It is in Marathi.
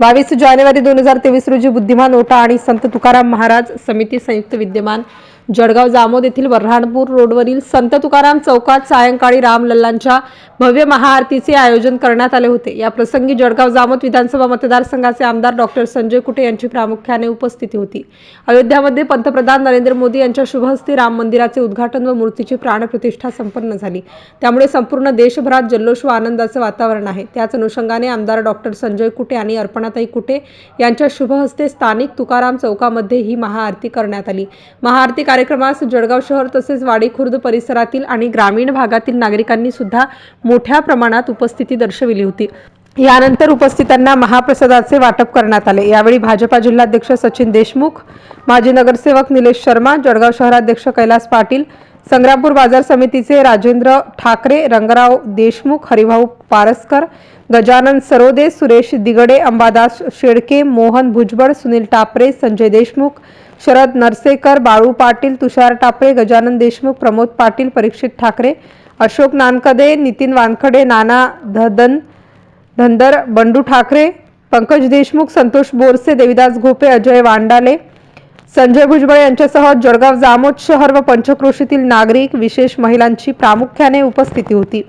बावीस जानेवारी दोन हजार तेवीस रोजी बुद्धिमान ओटा आणि संत तुकाराम महाराज समिती संयुक्त विद्यमान जळगाव जामोद येथील वर्हाणपूर रोडवरील संत तुकाराम चौकात सायंकाळी रामलल्लांच्या भव्य महाआरतीचे आयोजन करण्यात आले होते. या प्रसंगी जळगाव जामोद विधानसभा मतदारसंघाचे आमदार डॉक्टर संजय कुटे यांची प्रामुख्याने उपस्थिती होती. अयोध्यामध्ये पंतप्रधान नरेंद्र मोदी यांच्या शुभहस्ते राम मंदिराचे उद्घाटन व मूर्तीची प्राणप्रतिष्ठा संपन्न झाली. त्यामुळे संपूर्ण देशभरात जल्लोष व आनंदाचं वातावरण आहे. त्याच अनुषंगाने आमदार डॉक्टर संजय कुटे आणि अर्पणाताई कुटे यांच्या शुभहस्ते स्थानिक तुकाराम चौकामध्ये ही महाआरती करण्यात आली. महाआरती कार्यक्रमास जळगाव शहर तसेच वाडी खुर्द परिसरातील आणि ग्रामीण भागातील नागरिकांनी सुद्धा मोठ्या प्रमाणात उपस्थिती दर्शविली होती. यानंतर उपस्थितांना महाप्रसादाचे वाटप करण्यात आले. यावेळी भाजपा जिल्हाध्यक्ष सचिन देशमुख माजी नगरसेवक निलेश शर्मा जळगाव शहराध्यक्ष कैलास पाटील संग्रामपूर बाजार समितीचे राजेंद्र ठाकरे रंगराव देशमुख हरिभाऊ पारसकर गजानन सरोदे सुरेश दिगडे अंबादास शेडके मोहन भुजबळ सुनील टापरे संजय देशमुख शरद नरसेकर बाळू पाटील तुषार टापरे गजानन देशमुख प्रमोद पाटील परीक्षित ठाकरे अशोक नानकदे नितीन वानखडे नाना धदन धनगर बंडू ठाकरे पंकज देशमुख संतोष बोरसे देविदास घोपे अजय वांडाले संजय भुजबळ यांच्यासह जळगाव जामोद शहर व पंचक्रोशीतील नागरिक विशेष महिलांची प्रामुख्याने उपस्थिती होती.